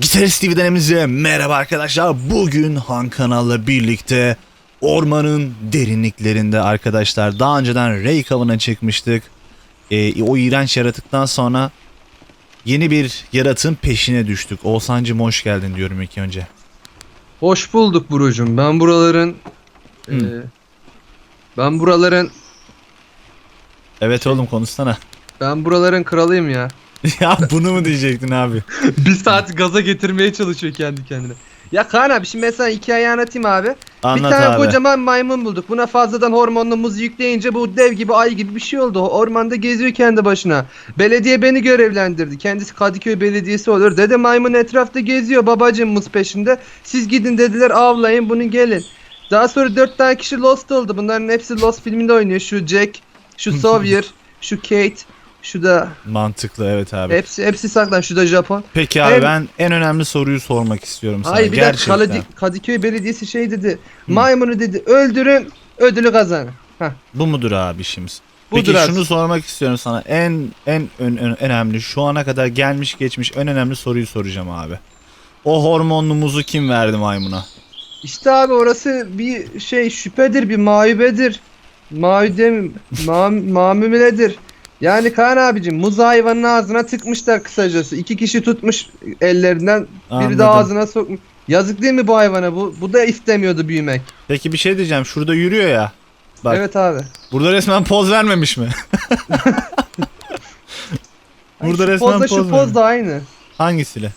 Gitarist TV'den hepinize merhaba arkadaşlar. Bugün Han Kanal'la birlikte ormanın derinliklerinde arkadaşlar. Daha önceden avına çıkmıştık. Ee, o iğrenç yaratıktan sonra yeni bir yaratığın peşine düştük. Oğuzhan'cım hoş geldin diyorum ilk önce. Hoş bulduk Burucum. Ben buraların eee, ben buraların Evet oğlum konuşsana. ben buraların kralıyım ya. ya bunu mu diyecektin abi? bir saat gaza getirmeye çalışıyor kendi kendine. Ya Kaan abi şimdi sana hikayeyi anlatayım abi. Anlat bir tane abi. kocaman maymun bulduk. Buna fazladan hormonlu muz yükleyince bu dev gibi ay gibi bir şey oldu. Ormanda geziyor kendi başına. Belediye beni görevlendirdi. Kendisi Kadıköy Belediyesi olur. Dede maymun etrafta geziyor babacım muz peşinde. Siz gidin dediler avlayın bunu gelin. Daha sonra dört tane kişi Lost oldu. Bunların hepsi Lost filminde oynuyor. Şu Jack, şu Sawyer, şu Kate, şu da Mantıklı evet abi. hepsi hepsi saklan. Şu da Japon. Peki abi Hem- ben en önemli soruyu sormak istiyorum sana. Hayır bir dakika Gerçekten. Kadı- Kadıköy Belediyesi şey dedi. Maymunu dedi öldürün ödülü kazanın. Bu mudur abi işimiz? Budur Peki abi. şunu sormak istiyorum sana. En en ön- ön- önemli şu ana kadar gelmiş geçmiş en önemli soruyu soracağım abi. O hormonlu muzu kim verdi maymuna? İşte abi orası bir şey şüphedir, bir mağubedir. Mağude mi? Ma mamüledir. Yani Kaan abicim muz hayvanın ağzına tıkmışlar kısacası. İki kişi tutmuş ellerinden, biri Anladım. de ağzına sokmuş. Yazık değil mi bu hayvana bu? Bu da istemiyordu büyümek. Peki bir şey diyeceğim. Şurada yürüyor ya. Bak. Evet abi. Burada resmen poz vermemiş mi? Burada resmen pozla poz şu poz da aynı. Hangisiyle?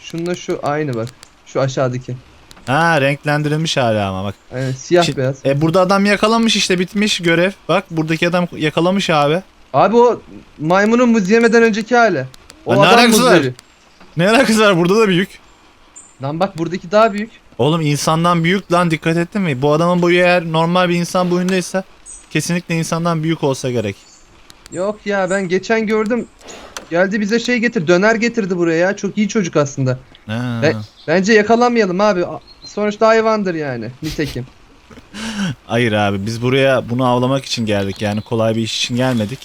Şununla şu aynı bak. Şu aşağıdaki. Ha renklendirilmiş hala ama bak. Aynen siyah Şi- beyaz. E burada adam yakalanmış işte bitmiş görev. Bak buradaki adam yakalamış abi. Abi o maymunun muz yemeden önceki hali. O Ha, ne adam alakası muz var? Ne alakası var burada da büyük. Lan bak buradaki daha büyük. Oğlum insandan büyük lan dikkat ettin mi? Bu adamın boyu eğer normal bir insan boyundaysa kesinlikle insandan büyük olsa gerek. Yok ya ben geçen gördüm. Geldi bize şey getir, döner getirdi buraya ya. Çok iyi çocuk aslında. Ha. Bence yakalanmayalım abi. A- Sonuçta hayvandır yani. Nitekim. Hayır abi biz buraya bunu avlamak için geldik yani kolay bir iş için gelmedik.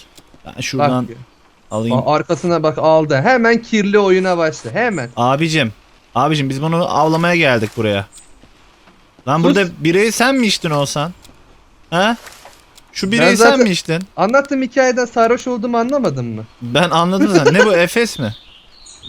Ben şuradan Bak, alayım. arkasına bak aldı. Hemen kirli oyuna başladı. Hemen. Abicim. Abicim biz bunu avlamaya geldik buraya. Lan Sus. burada bireyi sen mi içtin olsan? Ha? Şu bireyi sen mi içtin? Anlattığım hikayeden sarhoş olduğumu anlamadın mı? Ben anladım zaten. ne bu Efes mi?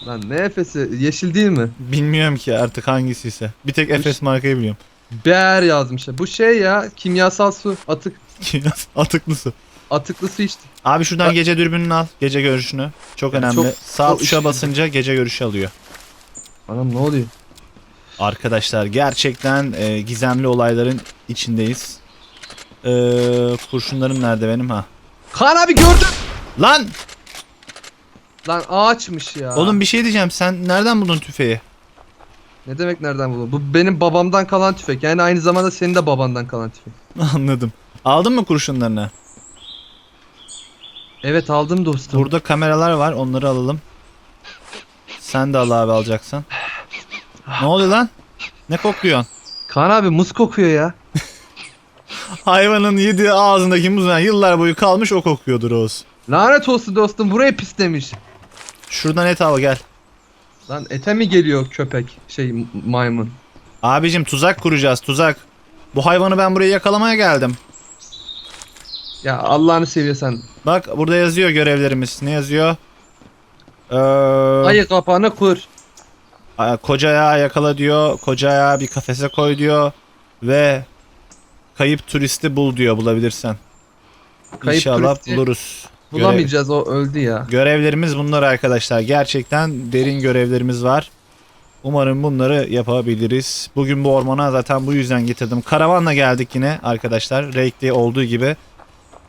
Lan ne efesi? Yeşil değil mi? Bilmiyorum ki artık hangisiyse. Bir tek Efes markayı biliyorum. Bear yazmışlar. Bu şey ya kimyasal su. Atık. Atıklı su. Atıklı su işte. Abi şuradan Bak- gece dürbününü al. Gece görüşünü. Çok Yani önemli. çok- Sağ çok tuşa basınca gece görüşü alıyor. Anam ne oluyor? Arkadaşlar gerçekten e, gizemli olayların içindeyiz. E, kurşunlarım nerede benim ha? Kaan abi gördüm. Lan! Lan ağaçmış ya. Oğlum bir şey diyeceğim. Sen nereden buldun tüfeği? Ne demek nereden buldun? Bu benim babamdan kalan tüfek. Yani aynı zamanda senin de babandan kalan tüfek. Anladım. Aldın mı kurşunlarını? Evet aldım dostum. Burada kameralar var. Onları alalım. Sen de al abi alacaksan. Ne oluyor lan? Ne kokluyorsun? Kaan abi muz kokuyor ya. Hayvanın yediği ağzındaki muzdan yıllar boyu kalmış o kokuyordur Oğuz. Lanet olsun dostum burayı pislemiş. Şuradan et al gel. Lan ete mi geliyor köpek şey maymun? Abicim tuzak kuracağız tuzak. Bu hayvanı ben buraya yakalamaya geldim. Ya Allah'ını seviyorsan. Bak burada yazıyor görevlerimiz. Ne yazıyor? Ee, Ayı kapağını kur. koca ayağı yakala diyor. Koca ayağı bir kafese koy diyor. Ve kayıp turisti bul diyor bulabilirsen. Kayıp İnşallah turisti buluruz. Görev- Bulamayacağız o öldü ya. görevlerimiz bunlar arkadaşlar. Gerçekten derin görevlerimiz var. Umarım bunları yapabiliriz. Bugün bu ormana zaten bu yüzden getirdim. Karavanla geldik yine arkadaşlar. Rake'de olduğu gibi.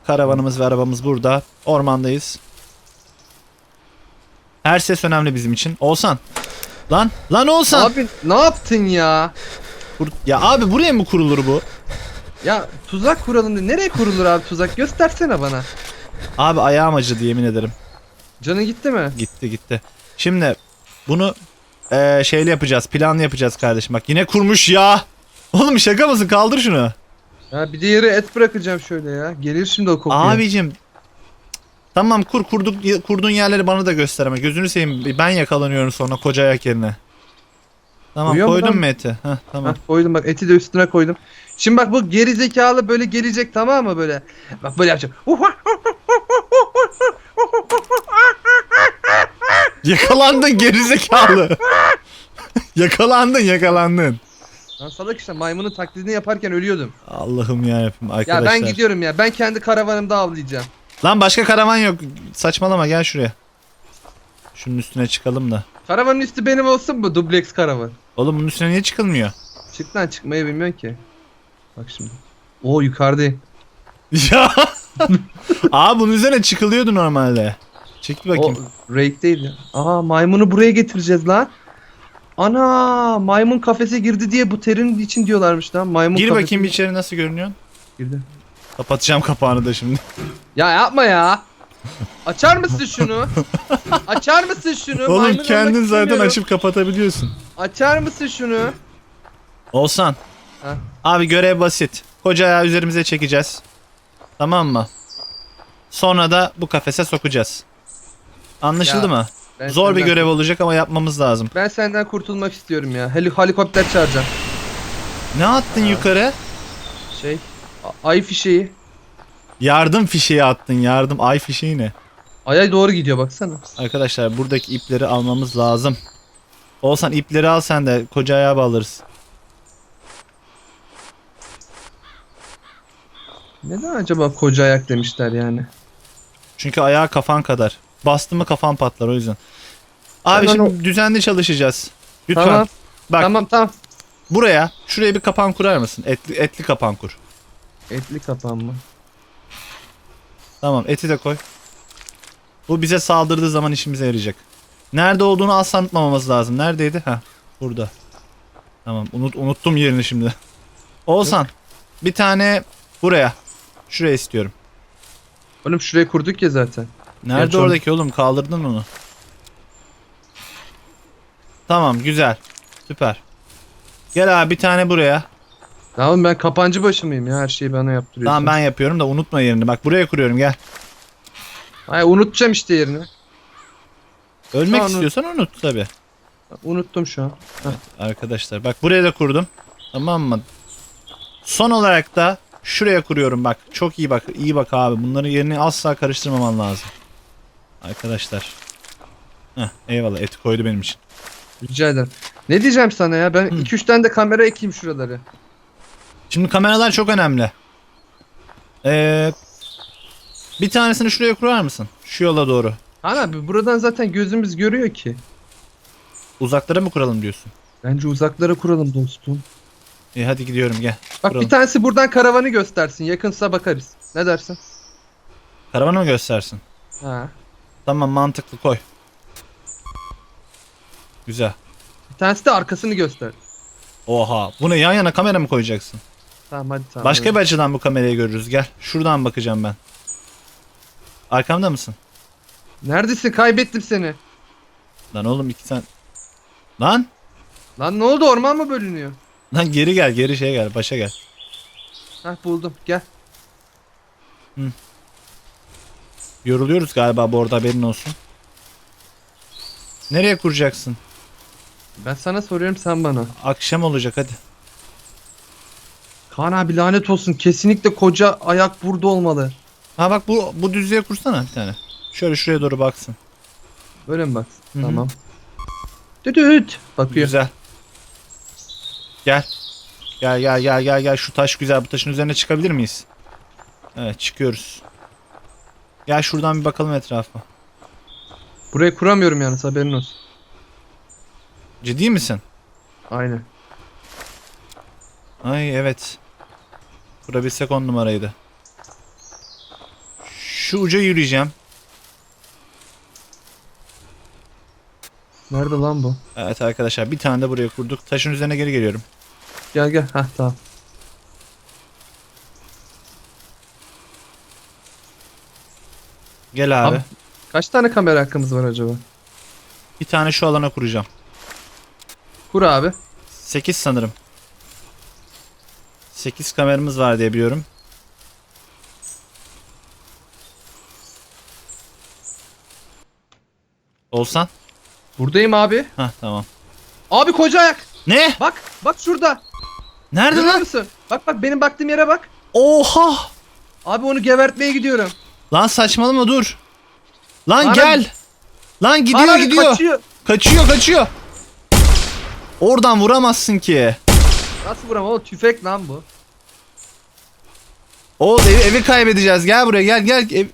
Karavanımız ve arabamız burada. Ormandayız. Her ses önemli bizim için. Olsan. Lan. Lan Olsan. Abi ne yaptın ya? Bur- ya abi buraya mı kurulur bu? Ya tuzak kuralım diye. Nereye kurulur abi tuzak? Göstersene bana. Abi ayağım acıdı yemin ederim. Canın gitti mi? Gitti gitti. Şimdi bunu eee şeyle yapacağız. Planlı yapacağız kardeşim. Bak yine kurmuş ya. Oğlum şaka mısın? Kaldır şunu. Ya bir de yere et bırakacağım şöyle ya. Gelir şimdi o kokuyor. Abicim. Tamam kur kurduk kurduğun yerleri bana da göster ama gözünü seveyim ben yakalanıyorum sonra koca ayak yerine. Tamam Uyuyor lan? mu eti? Heh, tamam. Hah, koydum bak eti de üstüne koydum. Şimdi bak bu geri zekalı böyle gelecek tamam mı böyle? Bak böyle yapacak. Yakalandın gerizekalı. yakalandın yakalandın. Lan salak işte maymunun taklidini yaparken ölüyordum. Allah'ım Ya arkadaşlar. ben gidiyorum ya. Ben kendi karavanımda avlayacağım. Lan başka karavan yok. Saçmalama gel şuraya. Şunun üstüne çıkalım da. Karavanın üstü benim olsun mu? Dubleks karavan. Oğlum bunun üstüne niye çıkılmıyor? Çık lan çıkmayı bilmiyorsun ki. Bak şimdi. Oo yukarıdayım. Ya. Aa bunun üzerine çıkılıyordu normalde. Çekil O bakayım. değil ya. Aa maymunu buraya getireceğiz lan. Ana maymun kafese girdi diye bu terin için diyorlarmış lan. Maymun Gir kafese bakayım içeri nasıl görünüyorsun? girdi. Kapatacağım kapağını da şimdi. Ya yapma ya. Açar mısın şunu? Açar mısın şunu? Oğlum Maymun kendin olmak zaten istemiyorum. açıp kapatabiliyorsun. Açar mısın şunu? Olsan. Ha. Abi görev basit. Koca ayağı üzerimize çekeceğiz. Tamam mı? Sonra da bu kafese sokacağız. Anlaşıldı Ya, mı? Ben Zor bir senden- görev olacak ama yapmamız lazım. Ben senden kurtulmak istiyorum ya. Heli helikopter çağıracağım. Ne attın yukarı? Şey. a- Ay fişeği. Yardım fişeği attın. Yardım ay fişeği ne? Aya doğru gidiyor baksana. Arkadaşlar buradaki ipleri almamız lazım. Olsan ipleri al sen de koca ayağa bağlarız. Neden acaba koca ayak demişler yani? Çünkü ayağı kafan kadar. Bastı mı kafan patlar o yüzden. Abi Hemen şimdi düzenli çalışacağız. Lütfen. Tamam. Bak Tamam tamam. buraya şuraya bir kapan kurar mısın? Etli, etli kapan kur. Etli kapanma. Tamam eti de koy. Bu bize saldırdığı zaman işimize yarayacak. Nerede olduğunu asla unutmamamız lazım. Neredeydi? Ha, burada. Tamam unut, unuttum yerini şimdi. Oğuzhan bir tane buraya. Şuraya istiyorum. Oğlum şuraya kurduk ya zaten. Nerede Gerçi oradaki oğlum kaldırdın onu. Tamam güzel. Süper. Gel abi bir tane buraya. Ya oğlum ben kapancı başı mıyım ya her şeyi bana yaptırıyorsun. Tamam ben yapıyorum da unutma yerini. Bak buraya kuruyorum gel. Ay unutacağım işte yerini. Ölmek Sonra- istiyorsan unut tabi. Unuttum şu an. Arkadaşlar bak buraya da kurdum. Tamam mı? Son olarak da şuraya kuruyorum bak. Çok iyi bak. iyi bak abi. Bunların yerini asla karıştırmaman lazım. Arkadaşlar. Heh, eyvallah eti koydu benim için. Rica ederim. Ne diyeceğim sana ya? Ben 2-3 tane de kamera ekleyeyim şuraları. Şimdi kameralar çok önemli. Ee, bir tanesini şuraya kurar mısın? Şu yola doğru. Han abi buradan zaten gözümüz görüyor ki. Uzaklara mı kuralım diyorsun? Bence uzaklara kuralım dostum. İyi hadi gidiyorum gel. Bak Kuralım. bir tanesi buradan karavanı göstersin. Yakınsa bakarız. Ne dersin? Karavanı mı göstersin? Ha. Tamam mantıklı koy. Güzel. Bir tanesi de arkasını göster. Oha. Bu ne yan yana kamera mı koyacaksın? Tamam hadi tamam. Başka bir açıdan bu kamerayı görürüz. Gel. Şuradan bakacağım ben. Arkamda mısın? Neredesin? Kaybettim seni. Lan oğlum iki sen... Lan! Lan ne oldu? Orman mı bölünüyor? Lan geri gel geri şeye gel başa gel. Hah buldum. Gel. Yoruluyoruz galiba bu arada haberin olsun. Nereye kuracaksın? Ben sana soruyorum sen bana. Akşam olacak hadi. Kaan abi lanet olsun. Kesinlikle koca ayak burada olmalı. Ha bak bu bu düzlüğe kursana bir tane. Şöyle şuraya doğru baksın. Böyle mi bak? Hı hı. Tamam. Düdüt. Bakıyor. Güzel. Gel. Gel gel gel gel gel şu taş güzel bu taşın üzerine çıkabilir miyiz? Evet çıkıyoruz. Gel şuradan bir bakalım etrafa. Burayı kuramıyorum yalnız haberin olsun. Ciddi misin? Aynen. Ay evet. Kurabilsek on numaraydı. Şu uca yürüyeceğim. Nerede lan bu? Evet arkadaşlar bir tane de buraya kurduk. Taşın üzerine geri geliyorum. Gel gel. Hah tamam. Gel abi. Abi- Kaç tane kamera hakkımız var acaba? Bir tane şu alana kuracağım. Kur abi. 8 sanırım. 8 kameramız var diye biliyorum. Olsan? Buradayım abi. Hah tamam. Abi koca ayak. Ne? Bak bak şurada. Nerede Görüyor lan? musun? Bak bak benim baktığım yere bak. Oha! Abi onu gebertmeye gidiyorum. Lan saçmalama dur. Lan Bana- gel. Lan gidiyor Bana gidiyor. Kaçıyor. Kaçıyor kaçıyor. Oradan vuramazsın ki. Nasıl vuram? O tüfek lan bu. Oğuz evi, evi kaybedeceğiz. Gel buraya gel gel. Ev...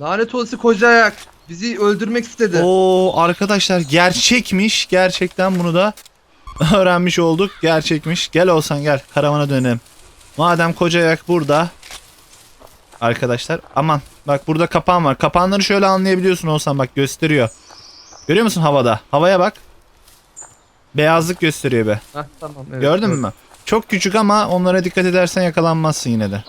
Lanet olası koca ayak. Bizi öldürmek istedi. Oo arkadaşlar gerçekmiş. Gerçekten bunu da öğrenmiş olduk. Gerçekmiş. Gel olsan gel. Karavana dönelim. Madem koca ayak burada. Arkadaşlar aman. Bak burada kapağım var. Kapağınları şöyle anlayabiliyorsun olsan bak gösteriyor. Görüyor musun havada? Havaya bak. Beyazlık gösteriyor be. Hah tamam evet. Gördün evet. mü? Çok küçük ama onlara dikkat edersen yakalanmazsın yine de.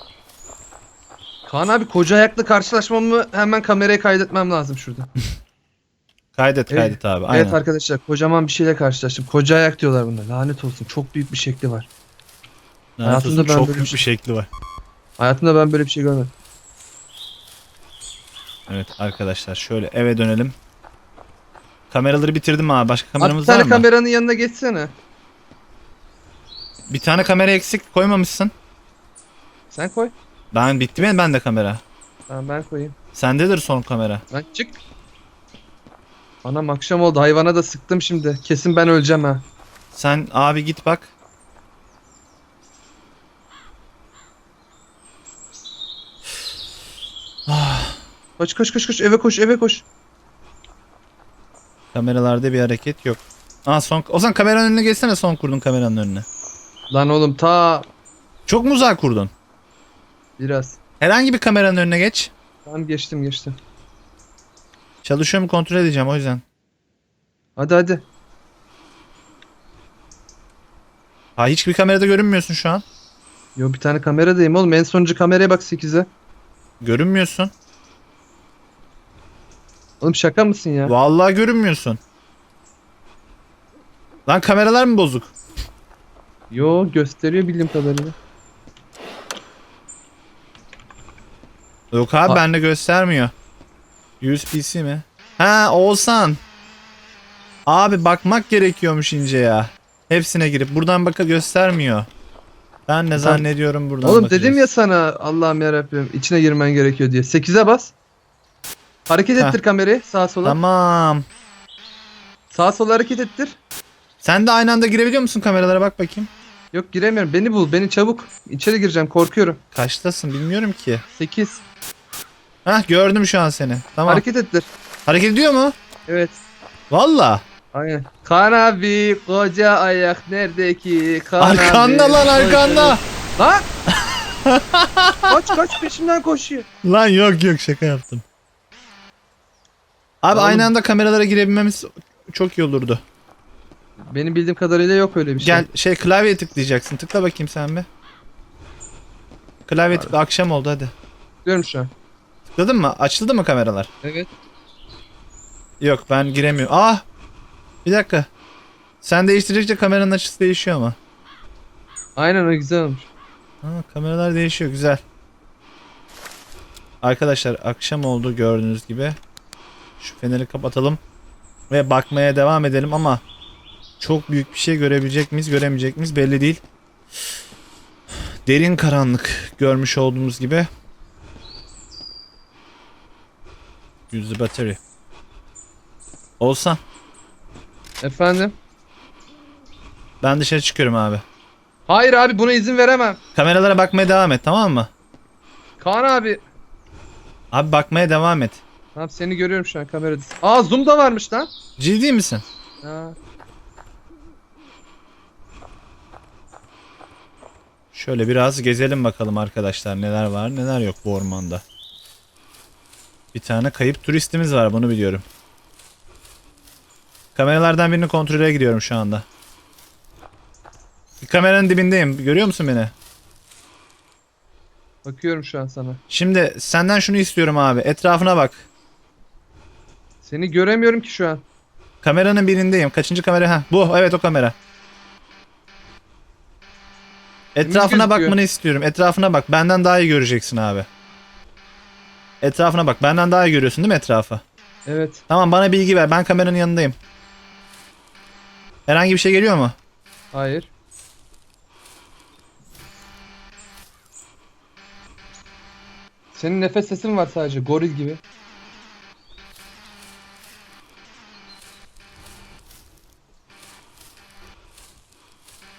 Kaan abi koca ayakla karşılaşmamı hemen kameraya kaydetmem lazım şurada. Kaydet Evet. kaydet abi. Aynen. Evet arkadaşlar kocaman bir şeyle karşılaştım. Koca ayak diyorlar buna. Lanet olsun. Çok büyük bir şekli var. Lanet hayatımda olsun, ben çok böyle büyük bir şekli var. Hayatımda ben böyle bir şey görmedim. Evet arkadaşlar şöyle eve dönelim. Kameraları bitirdim abi. Başka Abi bir kameramız var tane mı? kameranın yanına geçsene. Bir tane kamera eksik koymamışsın. Sen koy. Ben bitti mi ben de kamera? Tamam ben koyayım. Sendedir son kamera. Lan çık. Anam akşam oldu. Hayvana da sıktım şimdi. Kesin ben öleceğim ha. Sen abi git bak. Koş koş koş koş eve koş eve koş. Kameralarda bir hareket yok. Aa son o zaman kameranın önüne geçsene son kurdun kameranın önüne. Lan oğlum ta Çok mu uzağa kurdun? biraz. Herhangi bir kameranın önüne geç. Tamam geçtim geçtim. Çalışıyor mu kontrol edeceğim o yüzden. Hadi hadi. Ha hiçbir kamerada görünmüyorsun şu an. Yo bir tane kameradayım oğlum. En sonuncu kameraya bak 8'e. Görünmüyorsun. Oğlum şaka mısın ya? Vallahi görünmüyorsun. Lan kameralar mı bozuk? Yo gösteriyor bildiğim kadarıyla. Yok abi Aa. bende göstermiyor. USB-C mi? Ha Oğuzhan. Abi bakmak gerekiyormuş ince ya. Hepsine girip buradan baka göstermiyor. Ben ne zannediyorum buradan Oğlum bakacağız. dedim ya sana Allah'ım yarabbim içine girmen gerekiyor diye. 8'e bas. Hareket Heh. ettir kamerayı sağa sola. Tamam. Sağa sola hareket ettir. Sen de aynı anda girebiliyor musun kameralara bak bakayım. Yok giremiyorum. Beni bul. Beni çabuk. İçeri gireceğim. Korkuyorum. Kaçtasın bilmiyorum ki. 8. Hah gördüm şu an seni. Tamam. Hareket, Hareket ettir. ediyor mu? Evet. Valla. Aynen. Kaan abi koca ayak nerede ki? Kaan Arkanda abi, lan arkanda. Lan! kaç kaç peşimden koşuyor. Lan yok yok şaka yaptım. Abi Oğlum. aynı anda kameralara girebilmemiz çok iyi olurdu. Benim bildiğim kadarıyla yok öyle bir şey. Gel şey klavyeye tıklayacaksın. Tıkla bakayım sen bir. Klavye tıkla. Akşam oldu hadi. Diyorum şu an. Tıkladın mı? Açıldı mı kameralar? Evet. Yok ben giremiyorum. Ah! Bir dakika. Sen değiştirdikçe kameranın açısı değişiyor ama. Aynen o güzel olmuş. Ha, kameralar değişiyor güzel. Arkadaşlar akşam oldu gördüğünüz gibi. Şu feneri kapatalım. Ve bakmaya devam edelim ama çok büyük bir şey görebilecek miyiz göremeyecek miyiz belli değil. Derin karanlık görmüş olduğumuz gibi. Use the battery. Olsan Efendim? ben dışarı çıkıyorum abi. Hayır abi buna izin veremem. Kameralara bakmaya devam et tamam mı? Kaan abi. Abi bakmaya devam et. Tamam seni görüyorum şu an kamerada. Aa zoom da varmış lan. Ciddi misin? Ha. Şöyle biraz gezelim bakalım arkadaşlar neler var neler yok bu ormanda. Bir tane kayıp turistimiz var bunu biliyorum. Kameralardan birini kontrole gidiyorum şu anda. Bir kameranın dibindeyim. Görüyor musun beni? Bakıyorum şu an sana. Şimdi senden şunu istiyorum abi. Etrafına bak. Seni göremiyorum ki şu an. Kameranın birindeyim. Kaçıncı kamera? Ha, bu. Evet o kamera. Etrafına gözüküyor. bakmanı istiyorum. Etrafına bak. Benden daha iyi göreceksin abi. Etrafına bak. Benden daha iyi görüyorsun değil mi etrafı? Evet. Tamam bana bilgi ver. Ben kameranın yanındayım. Herhangi bir şey geliyor mu? Hayır. Senin nefes sesin var sadece goril gibi.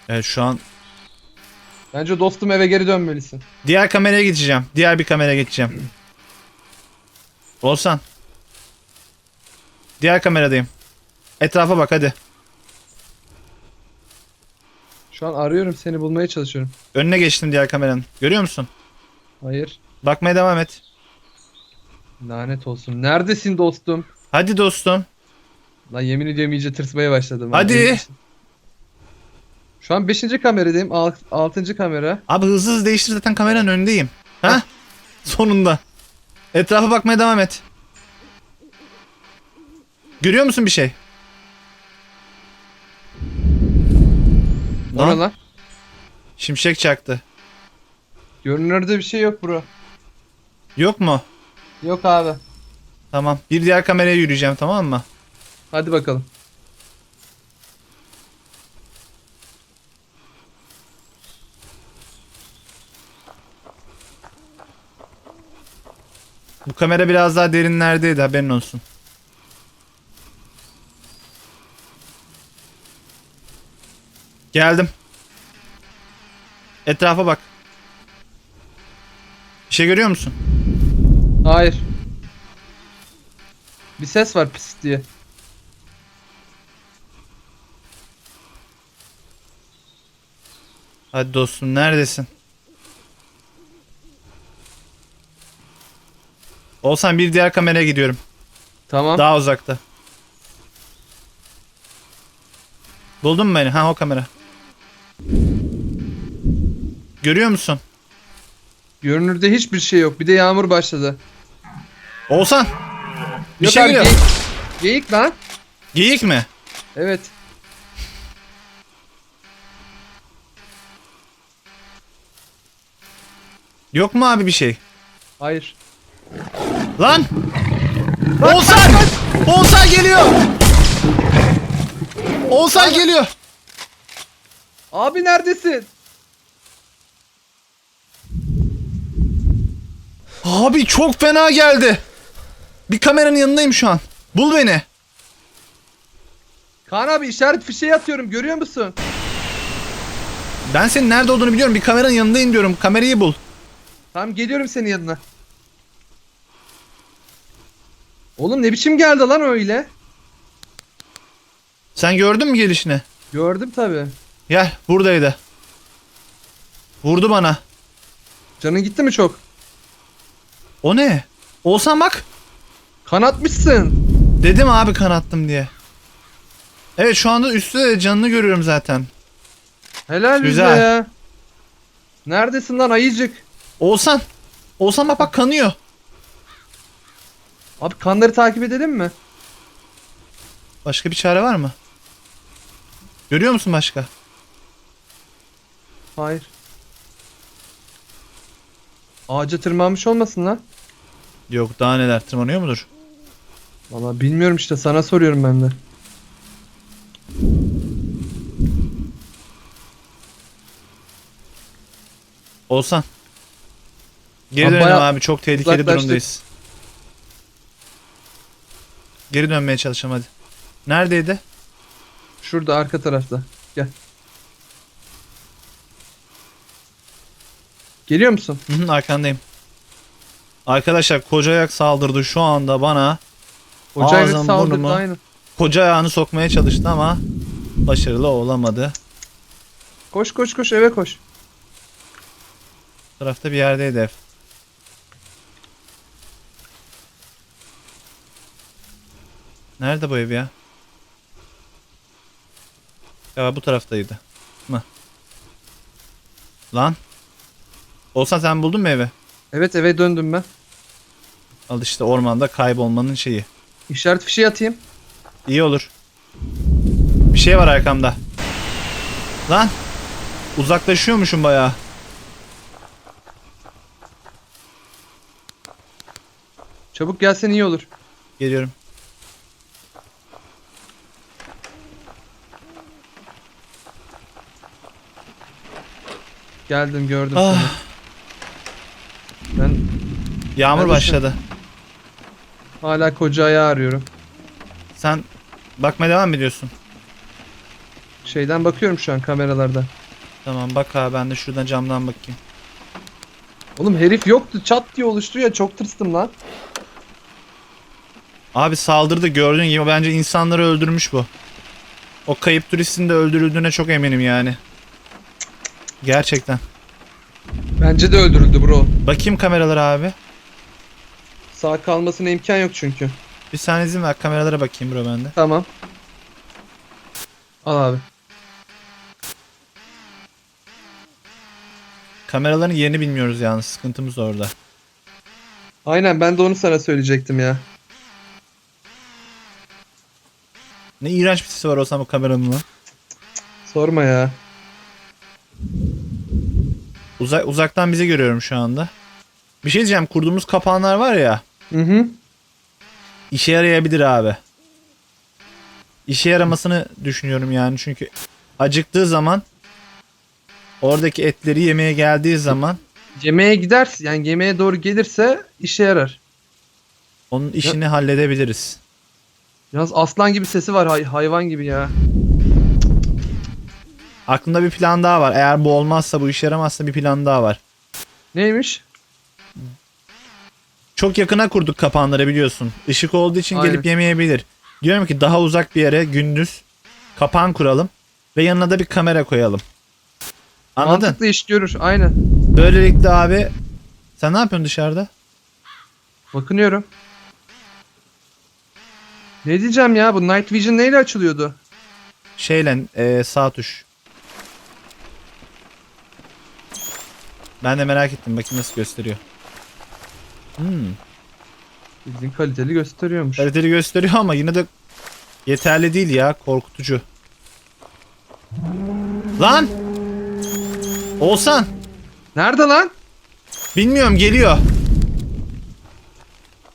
Evet şu an Bence dostum eve geri dönmelisin. diğer kameraya geçeceğim. Diğer bir kameraya geçeceğim. Olsan. Diğer kameradayım. Etrafa bak hadi. Şu an arıyorum seni bulmaya çalışıyorum. Önüne geçtim diğer kameranın. Görüyor musun? Hayır. Bakmaya devam et. Lanet olsun. Neredesin dostum? Hadi dostum. Lan yemin ediyorum iyice tırsmaya başladım. ha. Hadi. Şu an 5. kameradayım. 6. kamera. Abi hızlı hızlı değiştir zaten kameranın önündeyim. Ha? Sonunda. Etrafa bakmaya devam et. Görüyor musun bir şey? Lan, lan? Şimşek çaktı. Görünürde bir şey yok bro. Yok mu? Yok abi. Tamam. Bir diğer kameraya yürüyeceğim tamam mı? Hadi bakalım. Bu kamera biraz daha derinlerdeydi haberin olsun. Geldim. Etrafa bak. Bir şey görüyor musun? Hayır. Bir ses var pis diye. Hadi dostum neredesin? Olsan bir diğer kameraya gidiyorum. Tamam. Daha uzakta. Buldun mu beni? Ha o kamera. Görüyor musun? Görünürde hiçbir şey yok. Bir de yağmur başladı. Olsan. Bir yok şey abi, geliyor. Geyik, geyik lan. Geyik mi? Evet. Yok mu abi bir şey? Hayır. Lan! Olsan! Olsan geliyor! Olsan geliyor! Abi neredesin? Abi çok fena geldi. Bir kameranın yanındayım şu an. Bul beni. Kaan abi işaret fişeği atıyorum. Görüyor musun? Ben senin nerede olduğunu biliyorum. Bir kameranın yanındayım diyorum. Kamerayı bul. Tamam geliyorum senin yanına. Oğlum ne biçim geldi lan öyle? Sen gördün mü gelişini? Gördüm tabi. Gel buradaydı. Vurdu bana. Canın gitti mi çok? O ne? Olsan bak. Kanatmışsın. Dedim abi kanattım diye. Evet şu anda üstte de canını görüyorum zaten. Helal bize Güzel. ya. Neredesin lan ayıcık? Olsan. Olsan bak bak kanıyor. Abi kanları takip edelim mi? Başka bir çare var mı? Görüyor musun başka? Hayır. Ağaca tırmanmış olmasın lan. Yok daha neler tırmanıyor mudur? Valla bilmiyorum işte sana soruyorum ben de. Olsan. Geri Abi dönelim bayağı abi çok tehlikeli uzaklaştık. durumdayız. Geri dönmeye çalışalım hadi. Neredeydi? Şurada arka tarafta. Gel. Geliyor musun? Hı hı, arkandayım. Arkadaşlar koca ayak saldırdı şu anda bana. Ocağıyla Ağzım, saldırdı burnumu. aynı. Koca ayağını sokmaya çalıştı ama başarılı olamadı. Koş koş koş eve koş. Bu tarafta bir yerdeydi ev. Nerede bu ev ya? Ya bu taraftaydı. Mı? Lan. Olsan sen buldun mu evi? Evet eve döndüm ben. Al işte ormanda kaybolmanın şeyi. İşaret fişeği atayım. İyi olur. Bir şey var arkamda. Lan. Uzaklaşıyormuşum bayağı. Çabuk gelsen iyi olur. Geliyorum. Geldim gördüm Ah, seni. Ben yağmur Neredesin? başladı. hala koca ayağı arıyorum. Sen bakmaya devam mı ediyorsun? Şeyden bakıyorum şu an kameralarda. Tamam bak abi ben de şuradan camdan bakayım. Oğlum herif yoktu çat diye oluştu ya çok tırstım lan. Abi saldırdı gördüğün gibi bence insanları öldürmüş bu. O kayıp turistin de öldürüldüğüne çok eminim yani. Gerçekten. Bence de öldürüldü bro. Bakayım kameralara abi. Sağ kalmasına imkan yok çünkü. Bir saniye izin ver kameralara bakayım bro bende. Tamam. Al abi. Kameraların yerini bilmiyoruz yalnız sıkıntımız orada. Aynen ben de onu sana söyleyecektim ya. Ne iğrenç bir sesi var olsam bu kameranın lan. Sorma ya. Uzak, uzaktan bizi görüyorum şu anda. Bir şey diyeceğim kurduğumuz kapağanlar var ya. Hı hı. işe yarayabilir abi. İşe yaramasını düşünüyorum yani çünkü acıktığı zaman oradaki etleri yemeye geldiği zaman Yemeğe gider yani yemeğe doğru gelirse işe yarar. onun işini halledebiliriz. Yalnız aslan gibi sesi var hay- hayvan gibi ya. Aklımda bir plan daha var. Eğer bu olmazsa bu işe yaramazsa bir plan daha var. Neymiş? Çok yakına kurduk kapanları biliyorsun. Işık olduğu için Aynen. gelip yemeyebilir. Diyorum ki daha uzak bir yere gündüz kapan kuralım ve yanına da bir kamera koyalım. Anladın? Mantıklı iş görür aynen. Böylelikle abi sen ne yapıyorsun dışarıda? Bakınıyorum. Ne diyeceğim ya bu Night Vision neyle açılıyordu? Şeyle e, sağ tuş. Ben de merak ettim bakayım nasıl gösteriyor. Hmm. Bildiğin kaliteli gösteriyormuş. Kaliteli gösteriyor ama yine de yeterli değil ya korkutucu. Lan! Olsan! Nerede lan? Bilmiyorum geliyor.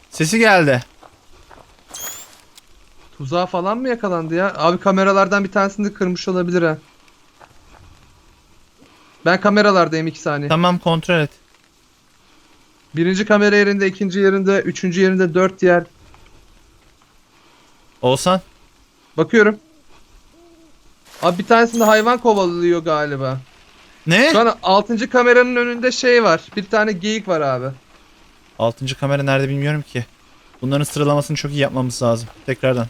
Sesi geldi. Tuzağa falan mı yakalandı ya? Abi kameralardan bir tanesini de kırmış olabilir ha. Ben kameralardayım iki saniye. Tamam kontrol et. Birinci kamera yerinde, ikinci yerinde, üçüncü yerinde, dört yer. Olsan. Bakıyorum. Abi bir tanesinde hayvan kovalıyor galiba. Ne? Şu an altıncı kameranın önünde şey var. Bir tane geyik var abi. Altıncı kamera nerede bilmiyorum ki. Bunların sıralamasını çok iyi yapmamız lazım. Tekrardan.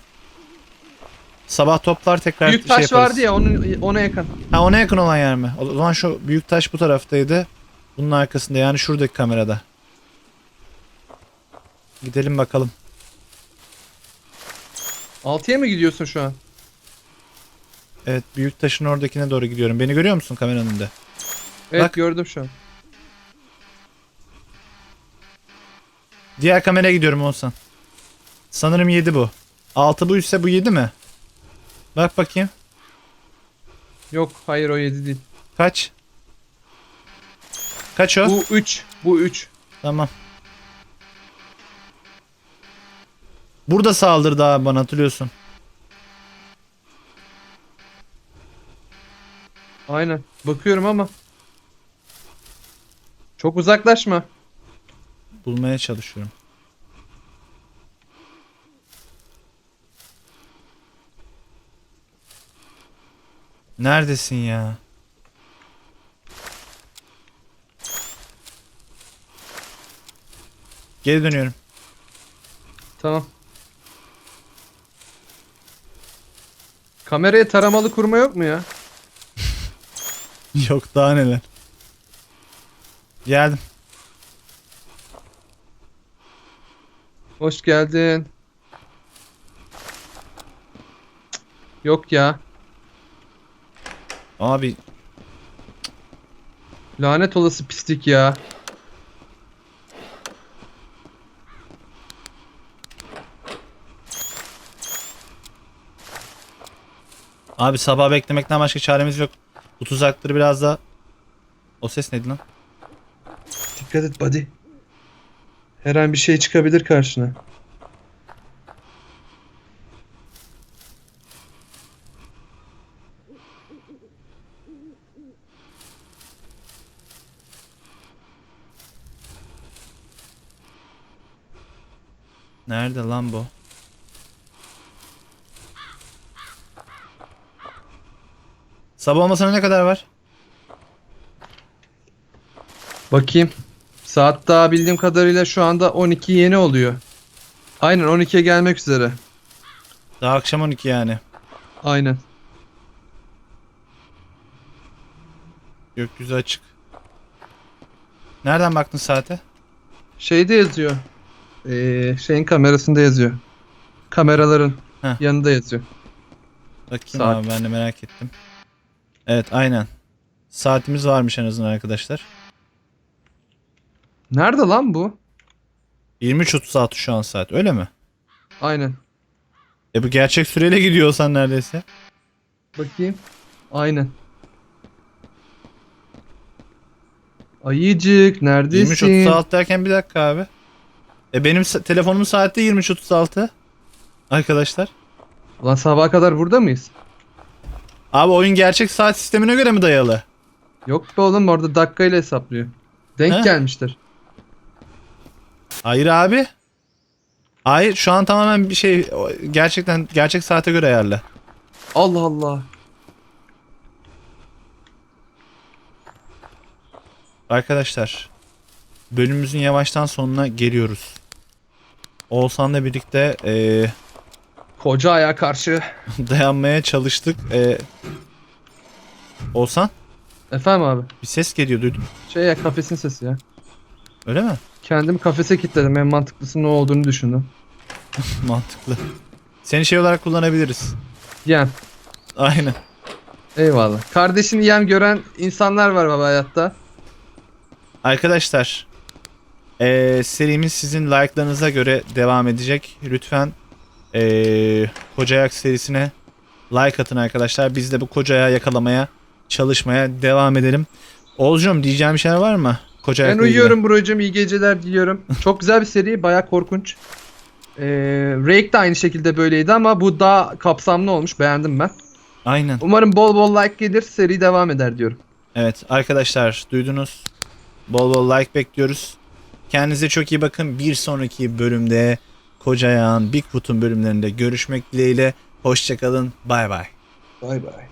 Sabah toplar tekrar Büyük şey taş yaparız. vardı ya onun ona yakın. Ha ona yakın olan yer mi? O zaman şu büyük taş bu taraftaydı. Bunun arkasında yani şuradaki kamerada. Gidelim bakalım. Altıya mı gidiyorsun şu an? Evet büyük taşın oradakine doğru gidiyorum. Beni görüyor musun kameranın önünde? Evet Bak. gördüm şu an. Diğer kameraya gidiyorum olsan. Sanırım 7 bu. 6 bu ise bu 7 mi? Bak bakayım. Yok hayır o 7 değil. Kaç? Kaç o? Bu 3. Bu 3. Tamam. Burada saldırdı abi bana hatırlıyorsun. Aynen. Bakıyorum ama. Çok uzaklaşma. Bulmaya çalışıyorum. Neredesin ya? Geri dönüyorum. Tamam. Kameraya taramalı kurma yok mu ya? Yok daha neler. Geldim. Hoş geldin. Cık. Yok ya. Abi Lanet olası pislik ya. abi sabah beklemekten başka çaremiz yok. Bu tuzakları biraz da O ses neydi lan? Dikkat et buddy. Her an bir şey çıkabilir karşına. Nerede lan bu? Sabah olmasına ne kadar var? Bakayım. Saat daha bildiğim kadarıyla şu anda 12 yeni oluyor. Aynen 12'ye gelmek üzere. Daha akşam 12 yani. Aynen. Gökyüzü açık. Nereden baktın saate? Şeyde yazıyor. Ee, şeyin kamerasında yazıyor. Kameraların Heh. yanında yazıyor. Bakayım Saat. abi ben de merak ettim. Evet aynen. Saatimiz varmış en azından arkadaşlar. Nerede lan bu? 23.36 şu an saat öyle mi? Aynen. E bu gerçek süreyle gidiyorsan neredeyse. Bakayım. Aynen. Ayıcık neredesin? 23.36 derken bir dakika abi. E benim telefonumun saati 23.36. Arkadaşlar. Lan sabaha kadar burada mıyız? Abi oyun gerçek saat sistemine göre mi dayalı? Yok be oğlum orada dakikayla hesaplıyor. Denk He? gelmiştir. Hayır abi. Hayır şu an tamamen bir şey gerçekten gerçek saate göre ayarlı. Allah Allah. Arkadaşlar bölümümüzün yavaştan sonuna geliyoruz. Oğuzhan'la birlikte eee, Koca aya karşı. dayanmaya çalıştık. Eee Oğuzhan Efendim abi. bir ses geliyor duydum. Şey ya kafesin sesi ya. Öyle mi? Kendimi kafese kilitledim. En mantıklısı ne olduğunu düşündüm. Mantıklı. Seni şey olarak kullanabiliriz. Yem. Aynen. Eyvallah. Kardeşini yem gören insanlar var baba hayatta. Arkadaşlar eee, serimiz sizin like'larınıza göre devam edecek. Lütfen eee Koca Ayak serisine like atın arkadaşlar. Biz de bu Koca Ayağı yakalamaya çalışmaya devam edelim. Oğuzcum diyeceğim bir şeyler var mı? Koca Ben Ayak'la ilgili? uyuyorum brocum. iyi geceler diliyorum. Çok güzel bir seri. Baya korkunç. Ee, Rake de aynı şekilde böyleydi ama bu daha kapsamlı olmuş. Beğendim ben. Aynen. Umarım bol bol like gelir. Seri devam eder diyorum. Evet arkadaşlar duydunuz. Bol bol like bekliyoruz. Kendinize çok iyi bakın. Bir sonraki bölümde Koca Ayağın Bigfoot'un bölümlerinde görüşmek dileğiyle. Hoşçakalın. Bay bay. Bay bay.